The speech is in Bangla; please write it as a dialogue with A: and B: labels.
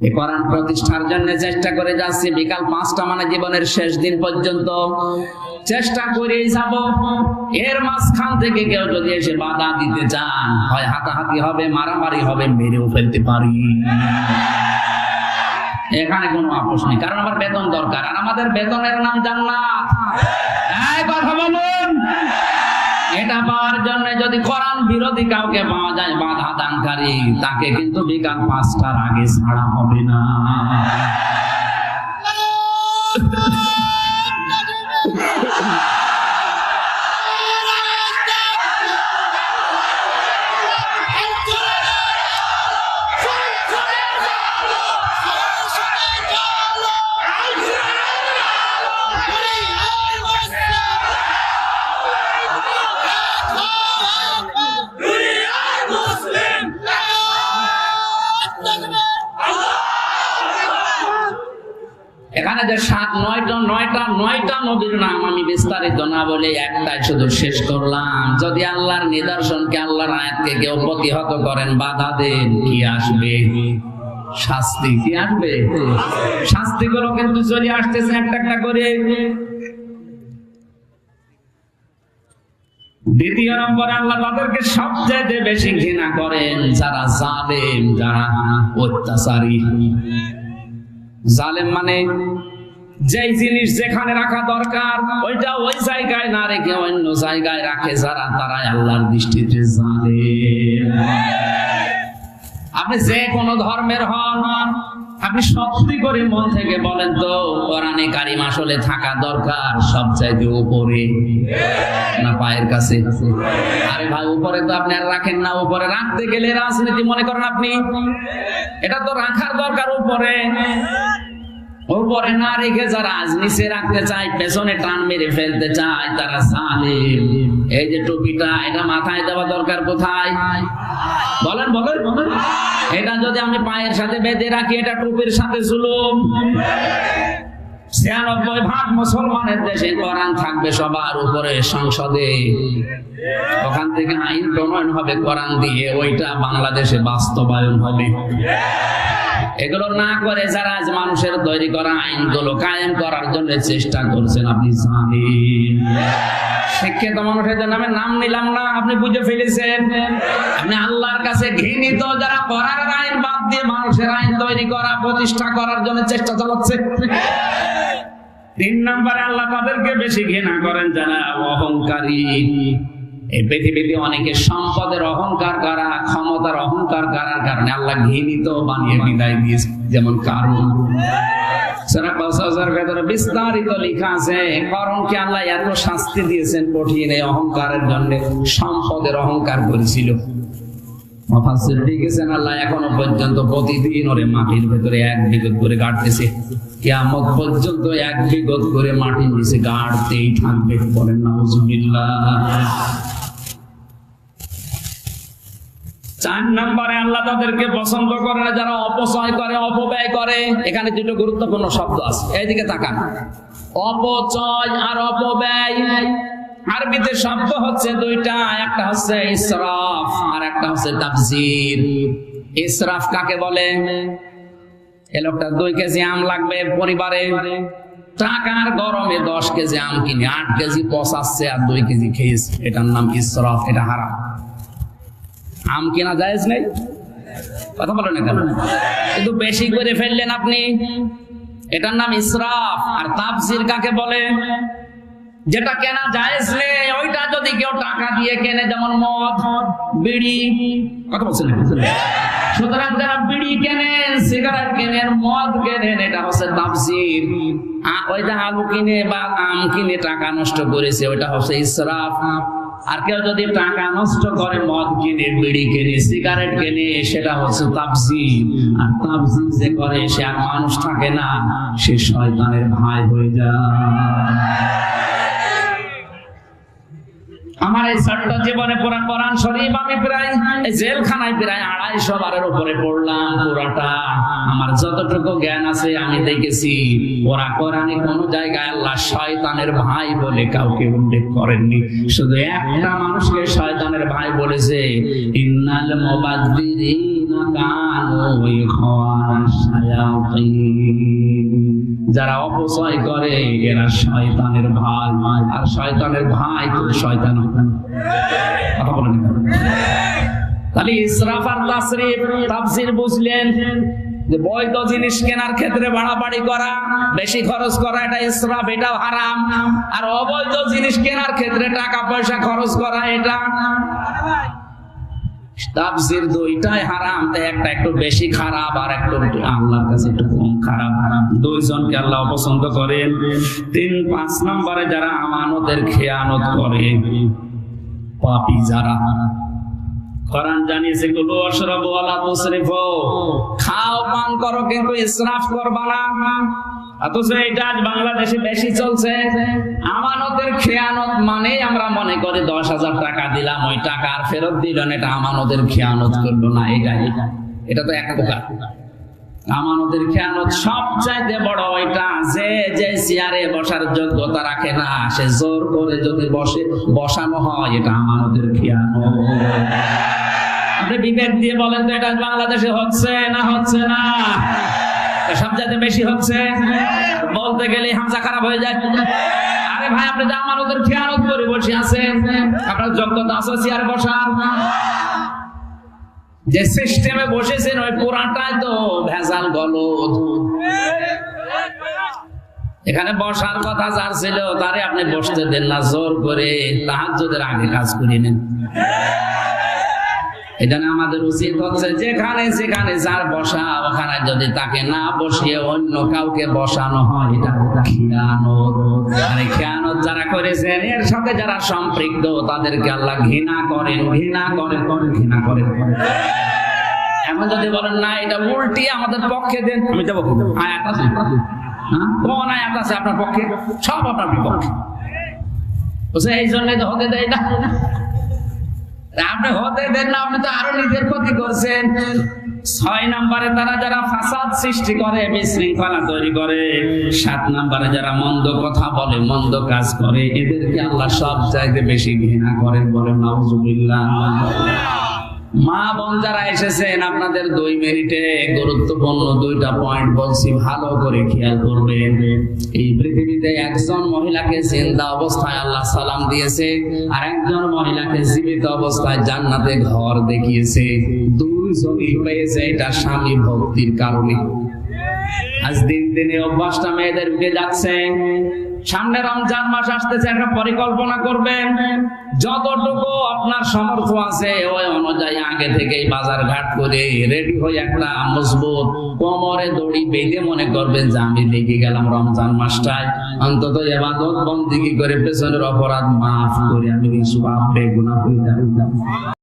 A: এই কোরআন প্রতিষ্ঠার জন্য চেষ্টা করে যাচ্ছি। বিকাল পাঁচটা মানে জীবনের শেষ দিন পর্যন্ত। চেষ্টা করে যাব। এর মাঝখান থেকে কেউ যদি এসে বাধা দিতে চান, হয় হাতাহাতি হবে, মারামারি হবে, মেরেও ফেলতে পারি। এখানে কোনো আপোষ নেই, কারণ আমার বেতন দরকার। আর আমাদের বেতনের নাম জান্নাত। কথা বলুন। এটা পাওয়ার জন্য যদি কোরআন বিরোধী কাউকে পাওয়া যায় বাধা দানকারী, তাকে কিন্তু বিকাল পাঁচটার আগে ছাড়া হবে না। এখানে যে সাত, নয়টা নয়টা নয়টা নবীর নাম আমি বিস্তারিত না বলে একটাই শুধু শেষ করলাম। যদি আল্লাহর নিদর্শনকে, আল্লাহর আয়াতকে কেউ প্রতিহত করেন, বাধা দেন, কি আসবে? শাস্তি, কি আসবে? শাস্তিগুলো কিন্তু চলে আসতেছে একটা একটা করে। দ্বিতীয় নম্বরে আল্লাহ তাদেরকে সবচেয়ে বেশি ঘৃণা করেন, যারা জালেম, যারা অত্যাচারী। জালেম মানে যেই জিনিস যেখানে রাখা দরকার, ওইটা ওই জায়গায় না রেখে অন্য জায়গায় রাখে যারা তারা আল্লাহর দৃষ্টিতে জালেম। আপনি যে কোনো ধর্মের হন আপনি সত্যি করে মন থেকে বলেন তো, কোরআনে কারিম আসলে থাকা দরকার সব চাইতে উপরে। না পায়ের কাছে? আরে ভাই, উপরে তো আপনি আর রাখেন না, উপরে রাখতে গেলে রাজনীতি মনে করেন আপনি? এটা তো রাখার দরকার উপরে। উপরে না রেখে যারা নিচে রাখতে চায়, পেছনে টান মেরে ফেলতে চায়, তারা জালেম। এই যে টুপিটা, এটা মাথায় দেওয়া দরকার কোথায়? বলেন বলেন বলেন। এটা যদি আমি পায়ের সাথে বেঁধে রাখি, এটা টুপির সাথে জুলুম। ছিয়ানব্বই ভাগ মুসলমানের দেশে কোরআন থাকবে সবার উপরে সংসদে। ওখান থেকে আইন প্রণয়ন হবে কোরআন দিয়ে, ওইটা বাংলাদেশে বাস্তবায়ন হবে। এগুলো না করে যারা আজ মানুষের তৈরি করা আইনগুলো কায়েম করার জন্য চেষ্টা করছেন, আপনি জানেন। শিক্ষিত মানুষের নামে নাম নিলাম না, আপনি বুঝে ফেলেছেন। আপনি আল্লাহর কাছে ঘৃণিত, যারা করার আইন বাদ দিয়ে মানুষের আইন তৈরি করা, প্রতিষ্ঠা করার জন্য চেষ্টা চালাচ্ছে। তিন নম্বরে আল্লাহ তাদেরকে বেশি ঘৃণা করেন, যারা অহংকারী। এই পৃথিবীতে অনেকে সম্পদের অহংকার করা, ক্ষমতার অহংকার করার কারণে আল্লাহ ঘৃণিত বানিয়ে বিদায় দিয়েছে, যেমন কারণ। বিস্তারিত লেখা আছে করণকে আল্লাহ এত শাস্তি দিয়েছেন কঠিন এই অহংকারের জন্য? সম্পদের অহংকার করেছিল। লিখেছেন, আল্লাহ এখনও পর্যন্ত প্রতিদিন ওরে মাটির ভেতরে এক বিগত করে গাড়তেছে কেয়ামত পর্যন্ত এক বিগত করে মাটির নিচে গাড়তেই থাকবে। বলেন, নাউজুবিল্লাহ। চার নম্বরে আল্লাহ তাদেরকে পছন্দ করে না, যারা অপচয় করে, অপব্যয় করে। এখানে দুটো গুরুত্বপূর্ণ শব্দ আছে। এইদিকে তাকান। অপচয় আর অপব্যয়। আরবিতে শব্দ হচ্ছে দুইটা, একটা হচ্ছে ইসরাফ আর একটা হচ্ছে তাফসির। ইসরাফ কাকে বলে? এ লোকটা দুই কেজি আম লাগবে পরিবারে। টাকার গরমে দশ কেজি আম কিনে, আট কেজি পচাচ্ছে আর দুই কেজি খেয়েছে। এটার নাম ইসরাফ, এটা হারাম। আম কেনা জায়েজ নেই? কথা বলেন না কেন? কিন্তু বেশি করে ফেললেন আপনি। এটার নাম ইসরাফ। আর তাফসির কাকে বলে? যেটা কেনা জায়েজ নেই, ওইটা যদি কেউ টাকা দিয়ে কেনে, যেমন মদ, বিড়ি। কথা বলছেন সুতরাং যারা বিড়ি কেনেন সিগারেট কেনেন মদ কেনেন এটা হচ্ছে তাপসির ওই যে আলু কিনে বা আম কিনে টাকা নষ্ট করেছে, ওইটা হচ্ছে ইসরাফ। আর কেউ যদি টাকা নষ্ট করে মদ কিনে, বিড়ি কেনে, সিগারেট কেনে, সেটা হচ্ছে তাপসি আর তাপসি যে করে, সে আর মানুষ থাকে না, সে শয়তানের ভাই হয়ে যায়। আমার এই ছোট্ট জীবনে পুরা কোরআন শরীফ আমি প্রায় জেলখানায় প্রায় আড়াইশো বারের উপরে পড়লাম পুরাটা। আমার যতটুকু জ্ঞান আছে আমি দেখেছি, ওরা কোরআনে কোন জায়গায় আল্লাহ শয়তানের ভাই বলে কাউকে উল্লেখ করেননি। শুধু একটা মানুষকে শয়তানের ভাই বলেছে, ইন্নাল মুবাদ্দিরিনা কানু ইখওয়ানাশ যারা অপচয় করে, এরা শয়তানের ভাই আর শয়তানের ভাই তো শয়তান কথা বলেন তাহলে তাসরিফ তাফসির বুঝলেন যে বৈধ জিনিস কেনার ক্ষেত্রে বাড়াবাড়ি করা, বেশি খরচ করা, এটা ইসরাফ হারাম। আর অবৈধ জিনিস কেনার ক্ষেত্রে টাকা পয়সা খরচ করা, এটা তাফসির দুইটাই হারাম তাই একটা একটু বেশি খারাপ, আর একটু আল্লাহর কাছে একটু খারাপ। দুইজনকে আল্লাহ অপছন্দ করেন। তিন, পাঁচ নম্বরে যারা আমানতের খেয়ানত করে, পাপি যারা। বেশি চলছে। আমানতের খেয়ানত আমরা মনে করি দশ হাজার টাকা দিলাম, ওই টাকা আর ফেরত এটা আমানতের খেয়ানত করল না এটা এটা তো এক প্রকার। আমানতের খেয়ানত সবচাইতে বড় ওইটা যে যে চেয়ারে বসার যোগ্যতা রাখে না, সে জোর করে যদি বসে, বসানো হয়, এটা আমানতের খেয়ানত। আপনি বিবেক দিয়ে বলেন তো, এটা বাংলাদেশে হচ্ছে না হচ্ছে না? সব জায়গায় বেশি হচ্ছে? বলতে গেলে হামজা খারাপ হয়ে যায়। আরে ভাই, আপনি যে আমানতের খেয়ানত করে বসে আছেন। আপনার যোগ্যতা আছে চেয়ারে বসার। যে সিস্টেমে বসেছেন, ওই পুরাটাই তো ভেজাল গলদ। এখানে বসার কথা যার ছিল, তারে আপনি বসতে দেন না, জোর করে তাহাজ্জুদের আগে কাজ করিয়ে নেন। এটা আমাদের উচিত হচ্ছে যেখানে যেখানে যার বসা ওখানে যদি তাকে না বসিয়ে অন্য কাউকে বসানো হয় এটা খিয়ানত। যারা করেছেন এর সাথে যারা সম্পৃক্ত তাদেরকে আল্লাহ ঘৃণা করেন ঘৃণা করেন করেন ঘৃণা করেন এখন যদি বলেন না এটা উল্টি আমাদের পক্ষে দেন। আমি যাব আয়াত আছে? হ্যাঁ? কোন আয়াত আছে আপনার পক্ষে? সব আপনার বিপক্ষে। এই জন্যই তো হতে দেয় না। আপনি হতে দেন না, আপনি তো আরও নিজের ক্ষতি করছেন। ছয় নম্বরে তারা যারা ফাসাদ সৃষ্টি করে, বিশৃঙ্খলা তৈরি করে, সাত নম্বরে যারা মন্দ কথা বলে, মন্দ কাজ করে, এদেরকে আল্লাহ সব চাইতে বেশি ঘৃণা করেন বলেন নাউজুবিল্লাহ। মা বোন যারা এসেছেন, আপনাদের দুই মিনিটে গুরুত্বপূর্ণ দুইটা পয়েন্ট বলছি, ভালো করে খেয়াল করবেন। এই পৃথিবীতে একজন মহিলাকে জিন্দা অবস্থায় আল্লাহ সালাম দিয়েছে আর একজন মহিলাকে জীবিত অবস্থায় জান্নাতে ঘর দেখিয়েছে। দুইজনই পেয়েছে এটা স্বামী ভক্তির কারণে। আজ দিন দিনে অভ্যাসটা মেয়েদের উঠে যাচ্ছে। সামনে রমজান মাস আসতেছে, একটা পরিকল্পনা করবেন। যতটুকু আপনার সমর্থ আছে, ওই আগে থেকেই বাজার ঘাট করে রেডি হয়ে একটা মজবুত কোমরে দড়ি বেঁধে মনে করবেন যে আমি লেগে গেলাম রমজান মাসটায়। অন্তত এবাদত বন্দিগি করে পেছনের অপরাধ মাফ করে আমি কিছু পাপ বেগুনা হয়ে